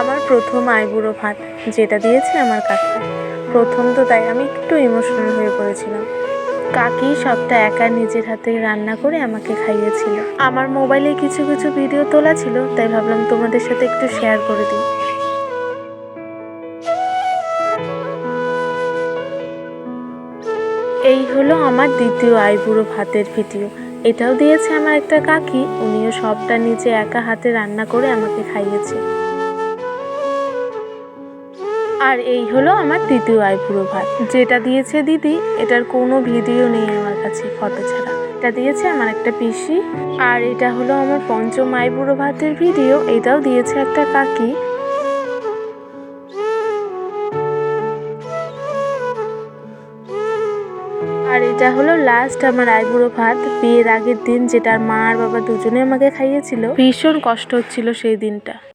আমার প্রথম আইবুড়ো ভাত যেটা দিয়েছে আমার কাকি। প্রথম তো তাই, আমি একটু ইমোশনাল হয়ে পড়েছিলাম। কাকি সবটা একা নিজের হাতে রান্না করে আমাকে খাইয়েছিল। আমার মোবাইলে কিছু কিছু ভিডিও তোলা ছিল, তাই ভাবলাম তোমাদের সাথে একটু শেয়ার করে দিই। এই হলো আমার দ্বিতীয় আইবুড়ো ভাতের ভিডিও এটাও দিয়েছে আমার একটা কাকি, উনিও সবটা নিজে একা হাতে রান্না করে আমাকে খাইয়েছে। আর এই হলো আমার তৃতীয় আইবুড়ো ভাত। যেটা দিয়েছে দিদি, এটার কোনো ভিডিও নেই আমার কাছে ফটো ছাড়া। এটা দিয়েছে আমার একটা পিসি, আর এটা হলো আমার পঞ্চম আইবুড়ো ভাতের ভিডিও, এটাও দিয়েছে একটা কাকি। আর এটা হলো লাস্ট আমার আইবুড়ো ভাত, বিয়ের আগের দিন যেটা মা আর বাবা দুজনে আমাকে খাইয়েছিল, ভীষণ কষ্ট হচ্ছিল সেই দিনটা।